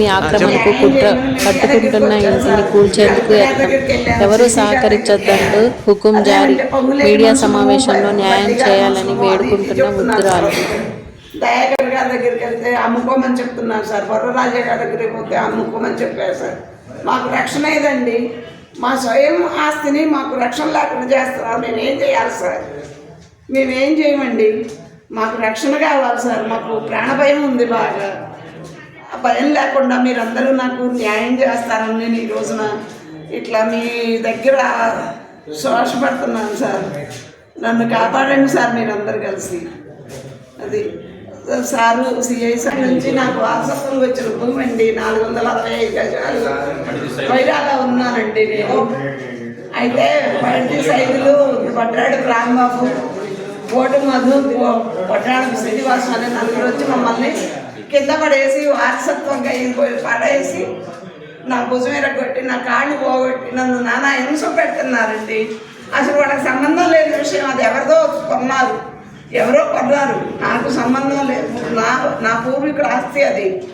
భూమి ఆక్రమణకు కుట్ర కట్టుకుంటున్న ఇంటిని కూల్చేందుకు యత్నం. ఎవరూ సహకరించొద్దంటూ హుకుం జారీ. మీడియా సమావేశంలో న్యాయం చేయాలని వేడుకుంటున్న వృద్ధురాలు. దయాకర్ గారి దగ్గరికి వెళ్తే అమ్ముకోమని చెప్తున్నారు సార్? బొర్రరాజా గారి దగ్గరికి పోతే అమ్ముకోమని చెప్పారు సార్ మాకు రక్షణ ఏదండి మా స్వయం ఆస్తిని మాకు రక్షణ లేకుండా చేస్తున్నారు మేమేం చేయాలి సార్? మేమేం చేయమండి మాకు రక్షణ కావాలి సార్. మాకు ప్రాణభయం ఉంది బాగా. భయం లేకుండా మీరందరూ నాకు న్యాయం చేస్తారని నేను ఈ రోజున ఇట్లా మీ దగ్గర శోషపడుతున్నాను సార్. నన్ను కాపాడండి సార్ మీరందరూ కలిసి. అది సారు సిఐ సార్ నుంచి నాకు వారసత్వం వచ్చిన భూమి అండి. నాలుగు వందల అరవై ఐదు గజాలు వైరాలో ఉన్నానండి నేను. అయితే పంటి సైదులు పట్టాడు రాంబాబు ఓటు మధు పట్టాడు శ్రీనివాసం అనే నలుగురు వచ్చి మమ్మల్ని కింద పడేసి వారసత్వంగా పోయి పడేసి నా భుజం కొట్టి నా కాళ్ళు పోగొట్టి నన్ను నానా హింస పెడుతున్నారండి. అసలు వాళ్ళకి సంబంధం లేని విషయం అది ఎవరిదో కొన్నారు. ఎవరో కొన్నారు. నాకు సంబంధం లేదు. నా నా పూర్వీకుల ఆస్తి అది.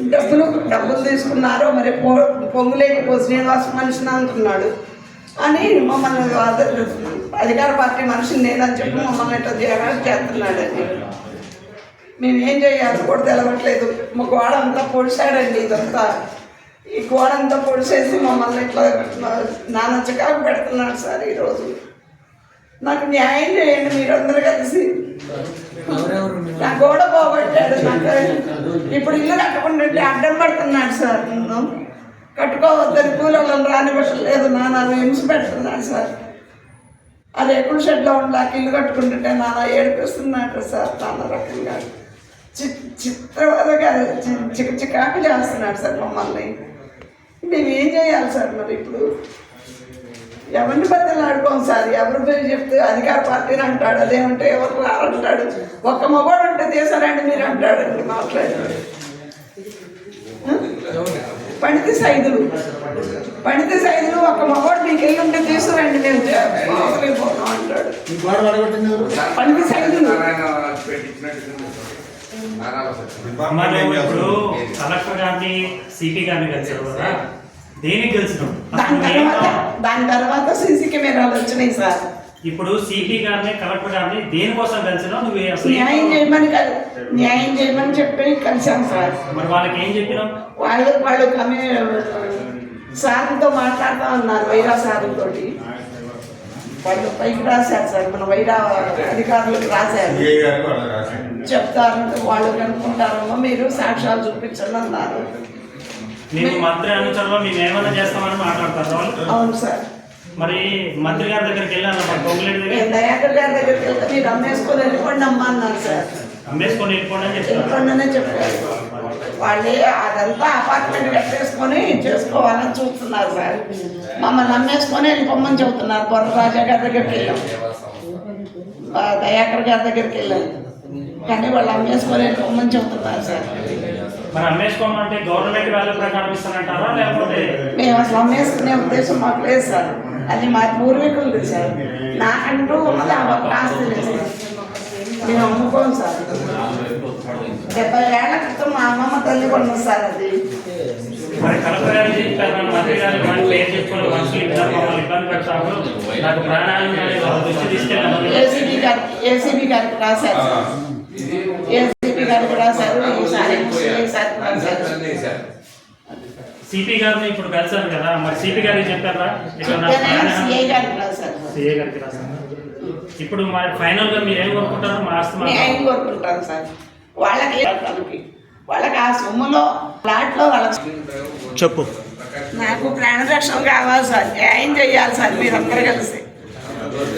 డబ్బులు డబ్బులు తీసుకున్నారో మరి పో పొంగులేని పో శ్రీనివాస మనిషిని అంటున్నాడు. అని మమ్మల్ని అధికార పార్టీ మనిషిని నేనని చెప్పి మమ్మల్ని ఇట్లా చేయాలని చేస్తున్నాడు అని మేము ఏం చేయాలి? కూడా తెలవట్లేదు. మా గోడ అంతా పొడిచాడండి ఇదంతా. ఈ గోడ అంతా పొడిచేసి మమ్మల్ని ఇట్లా నాన్న చికాకు పెడుతున్నాడు సార్ ఈరోజు. నాకు న్యాయం చేయండి మీరందరూ కలిసి. నా గోడ పోగొట్టాడు నాకు ఇప్పుడు ఇల్లు కట్టకుండా అడ్డం పడుతున్నాడు సార్ నన్ను. కట్టుకోవద్దని కూలీలను రానివ్వట్లేదు నాన్న హింస పెడుతున్నాడు సార్. ఆ రేకుల షెడ్లో ఉండడానికి ఇల్లు కట్టుకుంటుంటే నాన్న ఏడిపిస్తున్నాడు సార్ నాన్న రకంగా. చి చిత్రవదగా చి- చిక చికాకు చేస్తున్నాడు సార్ మమ్మల్ని. మేము ఏం చేయాలి సార్ మరి ఇప్పుడు? ఎవరిని బద్దలు ఆడుకోం సార్? ఎవరి పేరు చెప్తే అధికార పార్టీని అంటాడు అదేమంటే ఎవరు రారంటాడు? ఒక్క మగవాడు ఉంటే తీసారండి మీరు అంటాడండి మాట్లాడాడు పండిత సైదులు. పండిత సైదులు ఒక మగవాడు మీకు వెళ్ళి ఉంటే తీసుకురండి మేము పోతాం అంటాడు. పండిత సైదులు. ఇప్పుడు కలెక్టర్ గారిని సిపి గారిని కలిసారు కదా. దేనికి గెలిచినాం దాని తర్వాత దాని తర్వాత సీసీ కెమెరాలు వచ్చినాయి సార్. ఇప్పుడు సిపి గారిని కలెక్టర్ గారిని దేనికోసం కలిసినావు? నువ్వు న్యాయం చేయమని కల్- న్యాయం చేయమని చెప్పి కలిసాం సార్. మరి వాళ్ళకి ఏం చెప్పినావు? వాళ్ళు వాళ్ళు కమి సార్తో మాట్లాడుతూ ఉన్నారు వైరా సార్తో వాళ్ళు పైకి రాశారు సార్ మన వైరా అధికారులకు రాశారు. చెప్తారు వాళ్ళు కనుక్కుంటారమ్మా మీరు సాక్ష్యాలు చూపించండి అన్నారు. మేము మంత్రి అనుచరులో మేము ఏమైనా చేస్తామని మాట్లాడతారు వాళ్ళు? అవును సార్. మరి మంత్రి గారి దగ్గరికి వెళ్ళాను మన పొంగులేడి దగ్గర దయాకర్ గారి దగ్గరికి వెళ్తే మీరు అమ్మేసుకొని వెళ్ళిపోండి అమ్మా అన్నారు సార్. అమ్మేసుకొని వెళ్ళిపోండి అని వెళ్ళిపోండి అనే చెప్పారు. వాళ్ళే అదంతా అపార్ట్మెంట్ కట్టేసుకొని చేసుకోవాలని చూస్తున్నారు సార్. మమ్మల్ని అమ్మేసుకొని వెళ్ళిపోమని చెబుతున్నారు. బొర్ర రాజా గారి దగ్గరికి వెళ్ళాం. దయాకర్ గారి దగ్గరికి వెళ్ళాం. కానీ వాళ్ళు అమ్మేసుకొని వెళ్ళిపోమని చెబుతున్నారు సార్. మరి అమ్మేసుకోమంటే గవర్నమెంట్ వాల్యూ ప్రకారం ఇస్తానంటారా? లేకపోతే మేము అసలు అమ్మేసుకునే ఉద్దేశం మాకు లేదు సార్. అది మా పూర్వీకులది సార్ నాకంటూ ఉన్నది ఆ ఒక్క ఆస్తి లేదు సార్ మేము అమ్ముకోం సార్ డెబ్బై ఏళ్ళ క్రితం మా అమ్మమ్మ తల్లి కొన్నది సార్ అది మరి కలెక్టర్ గారు చెప్పారు మంత్రి గారు మన పేరు చెప్పుకొని మనుషులు ఇద్దరు మమ్మల్ని ఇబ్బంది పెడతారు నాకు ప్రాణాలు వాళ్ళ దృష్టి తీసుకెళ్ళామని ఏసీబీ గారు ఏసీబీ గారికి రాశారు సార్ ఏసీబీ గారికి రాశారు ఈసారి ఈసారి రాశారు సిపి గారిని ఇప్పుడు కలిసాను కదా. మరి సిపి గారికి చెప్పారా? సిఐ గారికి రాశారు. సిఏ గారికి ఇప్పుడు మరి ఫైనల్గా మీరు ఏం కోరుకుంటారు? మా ఆస్తి న్యాయం కోరుకుంటాను సార్? వాళ్ళకి వాళ్ళకి వాళ్ళకి ఆ సొమ్ములో ప్లాట్లో వాళ్ళకి. చెప్పు. నాకు ప్రాణరక్షణ కావాలి సార్. న్యాయం చేయాలి సార్ మీరందరూ కలిసి.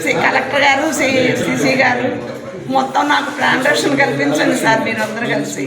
సి కలెక్టర్ గారు సి సిసి గారు మొత్తం నాకు ప్రాణరక్షణ కల్పించండి సార్ మీరందరూ కలిసి.